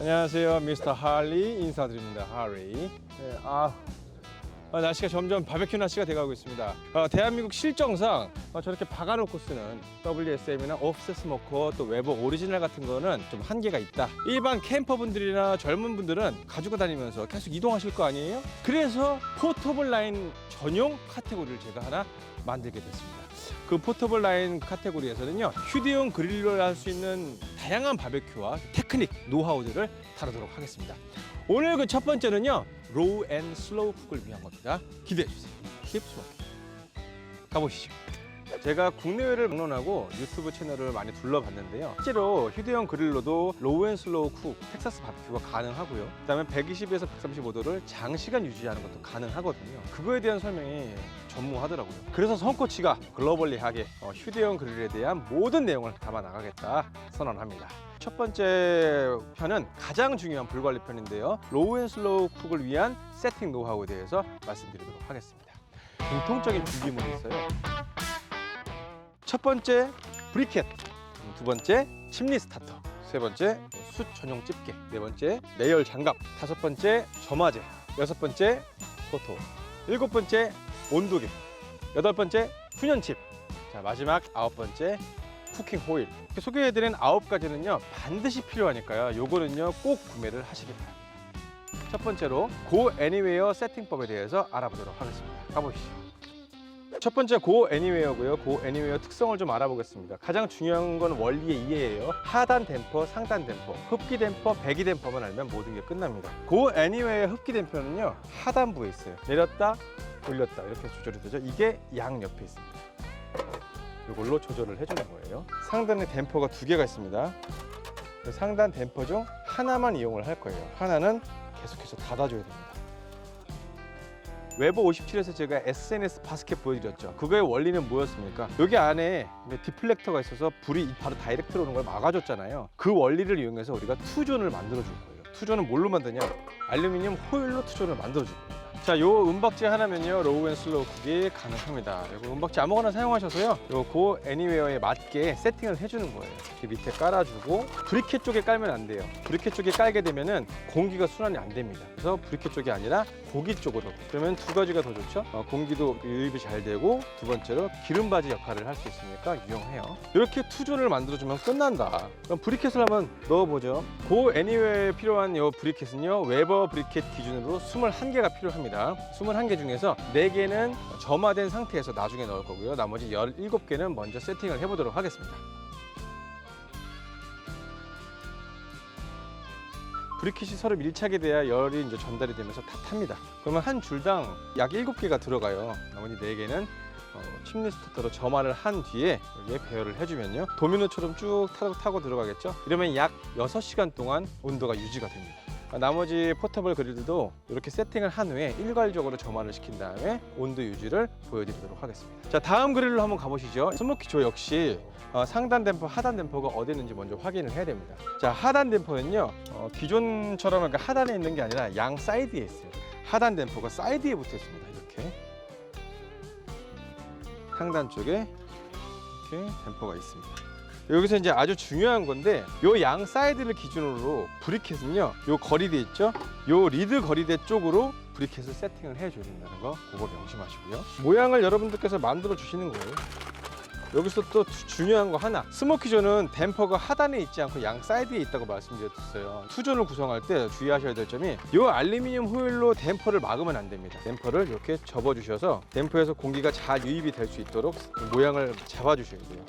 안녕하세요, 미스터 할리 인사드립니다. 할리. 네, 아, 아, 날씨가 점점 바베큐 날씨가 돼가고 있습니다. 어, 대한민국 실정상 어, 저렇게 박아놓고 쓰는 WSM이나 오프셋 스모커 또 외부 오리지널 같은 거는 좀 한계가 있다. 일반 캠퍼분들이나 젊은 분들은 가지고 다니면서 계속 이동하실 거 아니에요? 그래서 포터블 라인 전용 카테고리를 제가 하나 만들게 됐습니다. 그 포터블 라인 카테고리에서는요 휴대용 그릴로 할 수 있는 다양한 바베큐와 테크닉, 노하우들을 다루도록 하겠습니다. 오늘 그 첫 번째는요 로우 앤 슬로우 쿡을 위한 겁니다. 기대해 주세요. 킵 스모킹. 가보시죠. 제가 국내외를 방문하고 유튜브 채널을 많이 둘러봤는데요. 실제로 휴대용 그릴로도 로우 앤 슬로우 쿡 텍사스 바비큐가 가능하고요. 그 다음에 120에서 135도를 장시간 유지하는 것도 가능하거든요. 그거에 대한 설명이 전무하더라고요. 그래서 손코치가 글로벌리하게 어, 휴대용 그릴에 대한 모든 내용을 담아 나가겠다 선언합니다. 첫 번째 편은 가장 중요한 불관리 편인데요. 로우 앤 슬로우 쿡을 위한 세팅 노하우에 대해서 말씀드리도록 하겠습니다. 공통적인 준비물이 있어요. 첫 번째 브리켓, 두 번째 침리 스타터, 세 번째 숯 전용 집게, 네 번째 내열 장갑, 다섯 번째 점화제, 여섯 번째 포토, 일곱 번째 온도계, 여덟 번째 훈연칩, 자 마지막 아홉 번째 쿠킹 호일. 이렇게 소개해드린 아홉 가지는요 반드시 필요하니까요. 요거는요 꼭 구매를 하시기 바랍니다. 첫 번째로 고 애니웨어 세팅법에 대해서 알아보도록 하겠습니다. 가보시죠. 첫 번째 고 애니웨어고요. 고 애니웨어 특성을 좀 알아보겠습니다. 가장 중요한 건 원리의 이해예요. 하단 댐퍼, 상단 댐퍼, 흡기 댐퍼, 배기 댐퍼만 알면 모든 게 끝납니다. 고 애니웨어 흡기 댐퍼는요 하단부에 있어요. 내렸다, 올렸다 이렇게 조절이 되죠. 이게 양 옆에 있습니다. 이걸로 조절을 해주는 거예요. 상단에 댐퍼가 두 개가 있습니다. 그 상단 댐퍼 중 하나만 이용을 할 거예요. 하나는 계속해서 닫아줘야 됩니다. 외부 57에서 제가 SNS 바스켓 보여드렸죠. 그거의 원리는 뭐였습니까? 여기 안에 디플렉터가 있어서 불이 바로 다이렉트로 오는 걸 막아줬잖아요. 그 원리를 이용해서 우리가 투존을 만들어줄 거예요. 투존은 뭘로 만드냐? 알루미늄 호일로 투존을 만들어줄 겁니다. 자, 요 은박지 하나면요 로우 앤 슬로우 쿡이 가능합니다. 이거 은박지 아무거나 사용하셔서요. 요고 애니웨어에 맞게 세팅을 해주는 거예요. 이렇게 밑에 깔아주고 브리켓 쪽에 깔면 안 돼요. 브리켓 쪽에 깔게 되면은 공기가 순환이 안 됩니다. 그래서 브리켓 쪽이 아니라 고기 쪽으로. 그러면 두 가지가 더 좋죠. 어, 공기도 유입이 잘 되고 두 번째로 기름바지 역할을 할 수 있으니까 유용해요. 이렇게 투존을 만들어주면 끝난다. 그럼 브리켓을 한번 넣어보죠. 고 애니웨어에 필요한 요 브리켓은요 웨버 브리켓 기준으로 21개가 필요합니다. 21개 중에서 4개는 점화된 상태에서 나중에 넣을 거고요. 나머지 17개는 먼저 세팅을 해보도록 하겠습니다. 브리켓이 서로 밀착이 돼야 열이 이제 전달이 되면서 다 탑니다. 그러면 한 줄당 약 7개가 들어가요. 나머지 4개는 어, 침리 스타터로 점화를 한 뒤에 여기에 배열을 해주면요. 도미노처럼 쭉 타고, 타고 들어가겠죠. 이러면 약 6시간 동안 온도가 유지가 됩니다. 아, 나머지 포터블 그릴들도 이렇게 세팅을 한 후에 일괄적으로 점화를 시킨 다음에 온도 유지를 보여드리도록 하겠습니다. 자 다음 그릴로 한번 가보시죠. 스모키 조 역시 어, 상단 댐퍼, 하단 댐퍼가 어디 있는지 먼저 확인을 해야 됩니다. 자 하단 댐퍼는요 어, 기존처럼 이렇게 하단에 있는 게 아니라 양 사이드에 있어요. 하단 댐퍼가 사이드에 붙어 있습니다. 이렇게 상단 쪽에 이렇게 댐퍼가 있습니다. 여기서 이제 아주 중요한 건데 요 양 사이드를 기준으로 브리켓은요 요 거리대 있죠? 요 리드 거리대 쪽으로 브리켓을 세팅을 해줘야 된다는 거 그거 명심하시고요. 모양을 여러분들께서 만들어 주시는 거예요. 여기서 또 주- 중요한 거 하나. 스모키존은 댐퍼가 하단에 있지 않고 양 사이드에 있다고 말씀드렸어요. 투존을 구성할 때 주의하셔야 될 점이 요 알루미늄 호일로 댐퍼를 막으면 안 됩니다. 댐퍼를 이렇게 접어 주셔서 댐퍼에서 공기가 잘 유입이 될 수 있도록 모양을 잡아 주셔야 돼요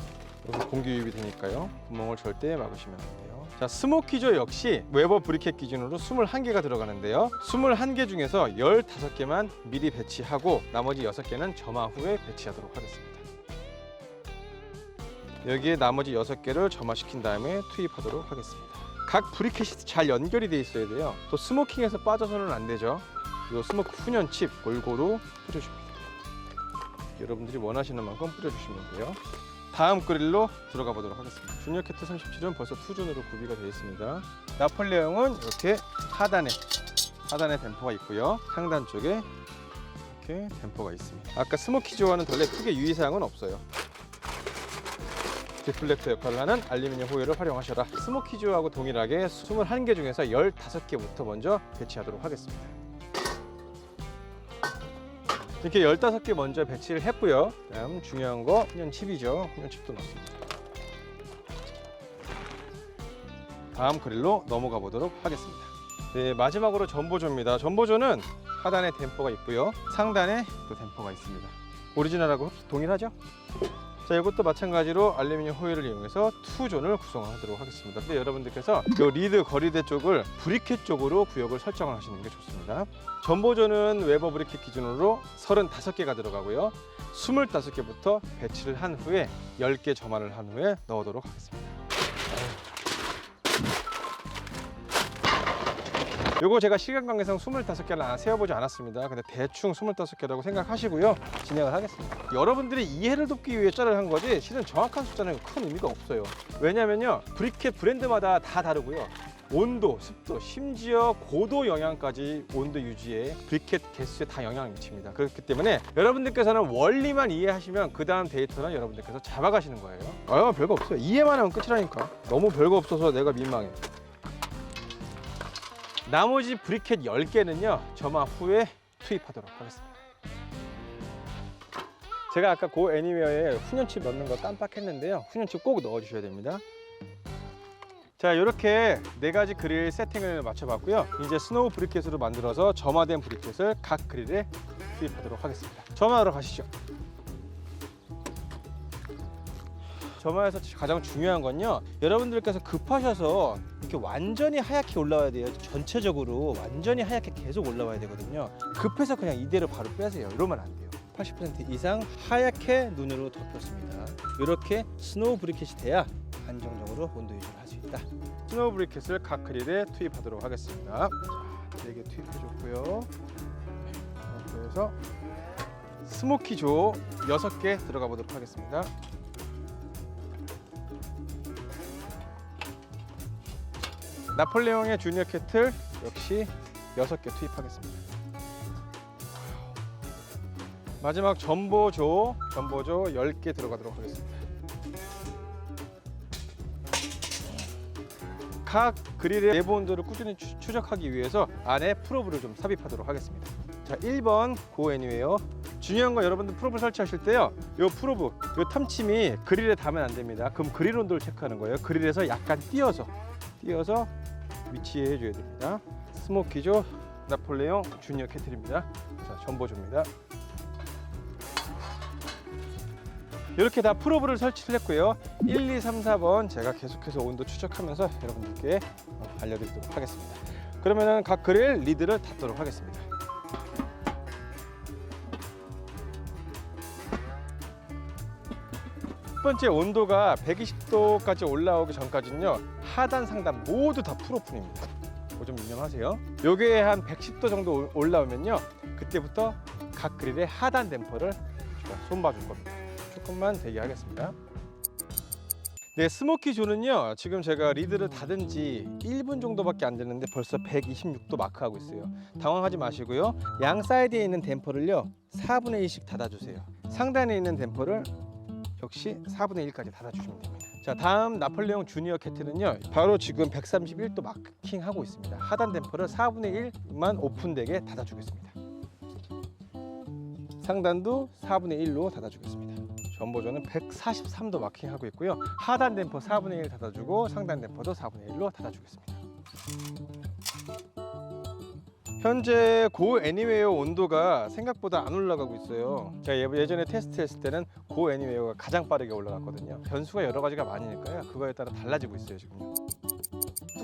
여기서 공기 유입이 되니까요. 구멍을 절대 막으시면 안 돼요. 자, 스모키조 역시 웨버 브리켓 기준으로 21개가 들어가는데요. 21개 중에서 15개만 미리 배치하고 나머지 6개는 점화 후에 배치하도록 하겠습니다. 여기에 나머지 6개를 점화시킨 다음에 투입하도록 하겠습니다. 각 브리켓이 잘 연결이 돼 있어야 돼요. 또 스모킹에서 빠져서는 안 되죠. 이 스모크 훈연 칩 골고루 뿌려줍니다. 여러분들이 원하시는 만큼 뿌려주시면 돼요. 다음 그릴로 들어가 보도록 하겠습니다. 주니어 캐트 37은 벌써 투존으로 구비가 되어 있습니다. 나폴레옹은 이렇게 하단에 하단에 댐퍼가 있고요. 상단 쪽에 이렇게 댐퍼가 있습니다. 아까 스모키조와는 달리 크게 유의사항은 없어요. 디플렉터 역할을 하는 알루미늄 호일을 활용하셔라. 스모키조하고 동일하게 21개 중에서 15개부터 먼저 배치하도록 하겠습니다. 이렇게 15개 먼저 배치를 했고요. 다음 중요한 거 훈연칩이죠. 훈연칩도 넣습니다. 다음 그릴로 넘어가 보도록 하겠습니다. 네, 마지막으로 전보조입니다. 전보조는 하단에 댐퍼가 있고요. 상단에 또 댐퍼가 있습니다. 오리지널하고 동일하죠? 자, 이것도 마찬가지로 알루미늄 호일을 이용해서 투존을 구성하도록 하겠습니다. 근데 여러분들께서 이 리드 거리대 쪽을 브리켓 쪽으로 구역을 설정을 하시는 게 좋습니다. 전보조는 웨버 브리켓 기준으로 35개가 들어가고요. 25개부터 배치를 한 후에 10개 점화를 한 후에 넣도록 하겠습니다. 요거 제가 시간 관계상 25개를 세어보지 않았습니다. 근데 대충 25개라고 생각하시고요. 진행을 하겠습니다. 여러분들이 이해를 돕기 위해 짤을 한 거지 실은 정확한 숫자는 큰 의미가 없어요. 왜냐면요. 브리켓 브랜드마다 다 다르고요. 온도, 습도, 심지어 고도 영향까지 온도 유지에 브리켓 개수에 다 영향을 미칩니다. 그렇기 때문에 여러분들께서는 원리만 이해하시면 그 다음 데이터는 여러분들께서 잡아가시는 거예요. 아, 별거 없어요. 이해만 하면 끝이라니까. 너무 별거 없어서 내가 민망해. 나머지 브리켓 10개는요 점화 후에 투입하도록 하겠습니다. 제가 아까 고 애니웨어에 훈연칩 넣는 거 깜빡했는데요. 훈연칩 꼭 넣어 주셔야 됩니다. 자 이렇게 네 가지 그릴 세팅을 맞춰봤고요. 이제 스노우 브리켓으로 만들어서 점화된 브리켓을 각 그릴에 투입하도록 하겠습니다. 점화하러 가시죠 점화에서 가장 중요한 건요. 여러분들께서 급하셔서 이렇게 완전히 하얗게 올라와야 돼요. 전체적으로 완전히 하얗게 계속 올라와야 되거든요. 급해서 그냥 이대로 바로 빼세요. 이러면 안 돼요. 80% 이상 하얗게 눈으로 덮였습니다. 이렇게 스노우 브리켓이 돼야 안정적으로 온도 유지를 할 수 있다. 스노우 브리켓을 각 그릴에 투입하도록 하겠습니다. 자, 4개 투입해줬고요. 그래서 스모키조 6개 들어가 보도록 하겠습니다 나폴레옹의 주니어 캐틀 역시 6개 투입하겠습니다. 마지막 전보조, 전보조 10개 들어가도록 하겠습니다. 각 그릴의 내부 온도를 꾸준히 추- 추적하기 위해서 안에 프로브를 좀 삽입하도록 하겠습니다. 자, 1번 고 애니웨어. 중요한 건 여러분들 프로브 설치하실 때요. 요 프로브, 요 탐침이 그릴에 닿으면 안 됩니다. 그럼 그릴 온도를 체크하는 거예요. 그릴에서 약간 띄어서 띄어서 위치해 줘야 됩니다. 스모키조 나폴레옹 주니어 캐틀입니다. 자, 전보조입니다. 이렇게 다 프로브를 설치를 했고요. 1, 2, 3, 4번 제가 계속해서 온도 추적하면서 여러분들께 어, 알려드리도록 하겠습니다. 그러면은 각 그릴 리드를 닫도록 하겠습니다. 첫 번째 온도가 120도까지 올라오기 전까지는요 하단 상단 모두 다 풀오픈입니다. 그거 좀 유념하세요? 요게 한 110도 정도 올- 올라오면요 그때부터 각 그릴의 하단 댐퍼를 손봐 줄 겁니다. 조금만 대기하겠습니다. 네 스모키 조는요 지금 제가 리드를 닫은 지 1분 정도밖에 안 됐는데 벌써 126도 마크하고 있어요. 당황하지 마시고요. 양 사이드에 있는 댐퍼를요 4분의 1씩 닫아주세요. 상단에 있는 댐퍼를 역시 4분의 1까지 닫아주시면 됩니다. 자 다음 나폴레옹 주니어 캐트는요 바로 지금 131도 마킹하고 있습니다. 하단 댐퍼를 4분의 1만 오픈되게 닫아주겠습니다. 상단도 4분의 1로 닫아주겠습니다. 전보조는 143도 마킹하고 있고요. 하단 댐퍼 4분의 1 닫아주고 상단 댐퍼도 4분의 1로 닫아주겠습니다. 현재 고 애니웨어 온도가 생각보다 안 올라가고 있어요. 제가 예- 예전에 테스트했을 때는 고 애니웨어가 가장 빠르게 올라갔거든요. 변수가 여러 가지가 많으니까요. 그거에 따라 달라지고 있어요 지금.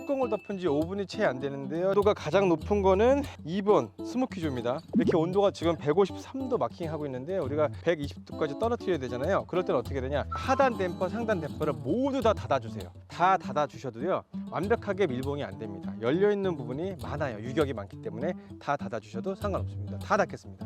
뚜껑을 덮은 지 5분이 채 안 되는데요. 온도가 가장 높은 거는 2번 스모키조입니다. 이렇게 온도가 지금 153도 마킹하고 있는데 우리가 120도까지 떨어뜨려야 되잖아요. 그럴 때는 어떻게 되냐? 하단 댐퍼, 상단 댐퍼를 모두 다 닫아주세요. 다 닫아주셔도요. 완벽하게 밀봉이 안 됩니다. 열려 있는 부분이 많아요. 유격이 많기 때문에 다 닫아주셔도 상관없습니다. 다 닫겠습니다.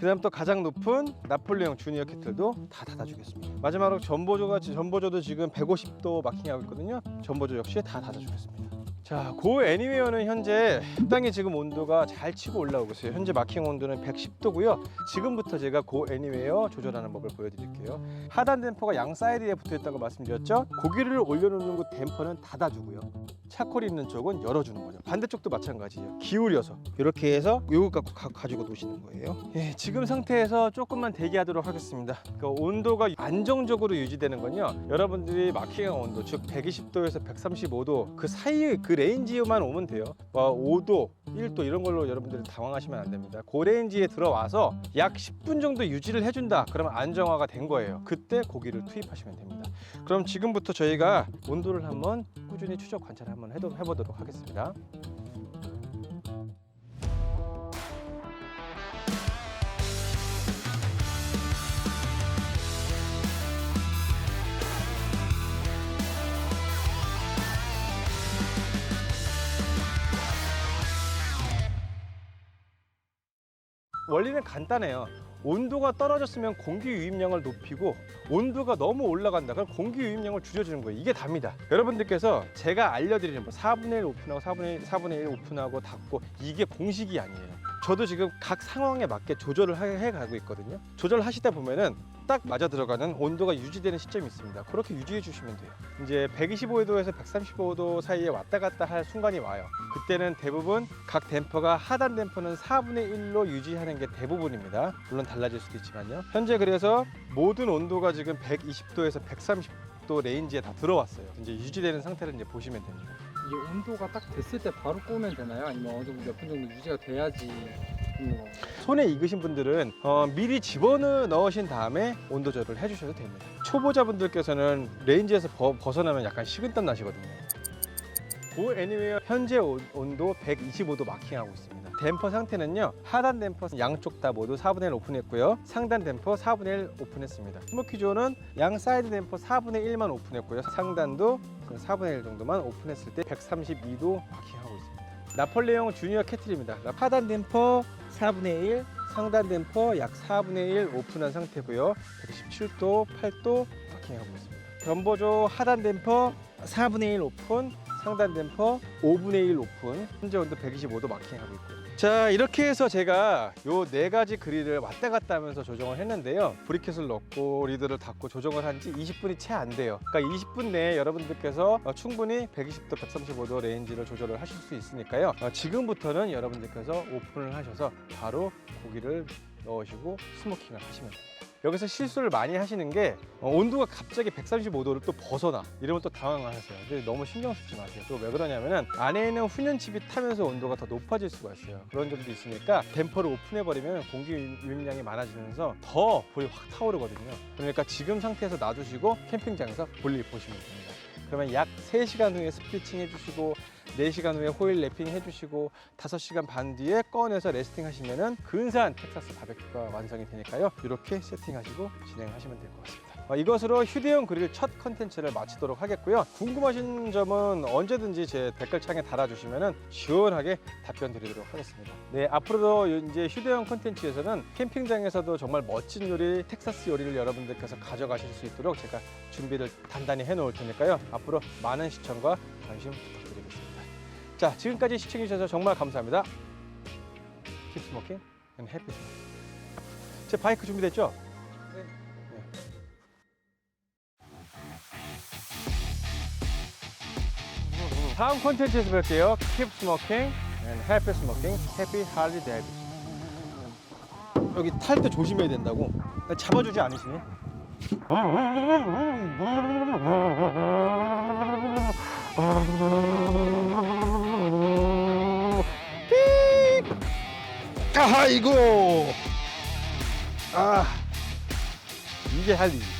그 다음 또 가장 높은 나폴레옹 주니어 캐틀도 다 닫아주겠습니다. 마지막으로 전보조가 전보조도 지금 150도 마킹하고 있거든요. 전보조 역시 다 닫아주겠습니다. 자, 고 애니웨어는 현재 적당히 지금 온도가 잘 치고 올라오고 있어요. 현재 마킹 온도는 110도고요. 지금부터 제가 고 애니웨어 조절하는 법을 보여드릴게요. 하단 댐퍼가 양 사이드에 붙어 있다고 말씀드렸죠. 고기를 올려놓는 곳 댐퍼는 닫아주고요. 차콜이 있는 쪽은 열어주는 거죠. 반대쪽도 마찬가지예요. 기울여서 이렇게 해서 요거 갖고 가, 가지고 노시는 거예요. 예, 지금 상태에서 조금만 대기하도록 하겠습니다. 그 온도가 안정적으로 유지되는 건요. 여러분들이 마킹한 온도, 즉 120도에서 135도 그 사이 그 레인지만 오면 돼요. 뭐 5도, 1도 이런 걸로 여러분들이 당황하시면 안 됩니다. 그 레인지에 들어와서 약 10분 정도 유지를 해준다. 그러면 안정화가 된 거예요. 그때 고기를 투입하시면 됩니다. 그럼 지금부터 저희가 온도를 한번 꾸준히 추적 관찰을 한번 해보도록 하겠습니다. 원리는 간단해요. 온도가 떨어졌으면 공기 유입량을 높이고 온도가 너무 올라간다. 그럼 공기 유입량을 줄여주는 거예요. 이게 답니다. 여러분들께서 제가 알려드리는 뭐 4분의 1 오픈하고 4분의 1, 4분의 1 오픈하고 닫고 이게 공식이 아니에요. 저도 지금 각 상황에 맞게 조절을 해- 해가고 있거든요. 조절하시다 보면은 딱 맞아 들어가는 온도가 유지되는 시점이 있습니다 그렇게 유지해 주시면 돼요 이제 125도에서 135도 사이에 왔다 갔다 할 순간이 와요 그때는 대부분 각 댐퍼가 하단 댐퍼는 4분의 1로 유지하는 게 대부분입니다. 물론 달라질 수도 있지만요. 현재 그래서 모든 온도가 지금 120도에서 130도 레인지에 다 들어왔어요. 이제 유지되는 상태를 이제 보시면 됩니다. 이게 온도가 딱 됐을 때 바로 끄면 되나요? 아니면 어느 정도 몇 분 정도 유지가 돼야지? 손에 익으신 분들은 어, 미리 집어넣 넣으신 다음에 온도 조절을 해주셔도 됩니다. 초보자분들께서는 레인지에서 버- 벗어나면 약간 식은땀 나시거든요. 고 애니웨어 현재 온- 온도 125도 마킹하고 있습니다. 댐퍼 상태는요. 하단 댐퍼 양쪽 다 모두 4분의 1 오픈했고요. 상단 댐퍼 4분의 1 오픈했습니다. 스모키존은 양 사이드 댐퍼 4분의 1만 오픈했고요. 상단도 4분의 1 정도만 오픈했을 때 132도 마킹하고 있습니다. 나폴레옹 주니어 캐틀입니다. 하단 댐퍼 4분의 1, 상단 댐퍼 약 4분의 1 오픈한 상태고요. 117도, 8도 마킹하고 있습니다. 변보조 하단 댐퍼 4분의 1 오픈, 상단 댐퍼 5분의 1 오픈, 현재 온도 125도 마킹하고 있고요. 자 이렇게 해서 제가 요 네 가지 그릴을 왔다 갔다 하면서 조정을 했는데요. 브리켓을 넣고 리드를 닫고 조정을 한 지 20분이 채 안 돼요. 그러니까 20분 내에 여러분들께서 어, 충분히 120도 135도 레인지를 조절을 하실 수 있으니까요. 어, 지금부터는 여러분들께서 오픈을 하셔서 바로 고기를 넣으시고 스모킹을 하시면 됩니다 여기서 실수를 많이 하시는 게 어, 온도가 갑자기 135도를 또 벗어나. 이러면 또 당황을 하세요. 근데 너무 신경 쓰지 마세요. 또 왜 그러냐면은 안에 있는 훈연칩이 타면서 온도가 더 높아질 수가 있어요. 그런 점도 있으니까 댐퍼를 오픈해 버리면 공기 유입량이 많아지면서 더 불이 확 타오르거든요. 그러니까 지금 상태에서 놔두시고 캠핑장에서 볼일 보시면 됩니다 그러면 약 3시간 후에 스피칭 해주시고 4시간 후에 호일 랩핑 해주시고 5시간 반 뒤에 꺼내서 레스팅 하시면 은 근사한 텍사스 바베큐가 완성이 되니까요. 이렇게 세팅하시고 진행하시면 될 것 같습니다. 어, 이것으로 휴대용 그릴 첫 컨텐츠를 마치도록 하겠고요. 궁금하신 점은 언제든지 제 댓글창에 달아주시면은 시원하게 답변 드리도록 하겠습니다. 네, 앞으로도 이제 휴대용 컨텐츠에서는 캠핑장에서도 정말 멋진 요리, 텍사스 요리를 여러분들께서 가져가실 수 있도록 제가 준비를 단단히 해놓을 테니까요. 앞으로 많은 시청과 관심 부탁드리겠습니다. 자, 지금까지 시청해주셔서 정말 감사합니다. Keep smoking and happy. 제 바이크 준비됐죠? 다음 콘텐츠에서 뵐게요. Keep smoking and happy smoking. Happy Harley Davidson. 여기 탈 때 조심해야 된다고. 잡아주지 않으시네. 아이고. 아. 이게 할리.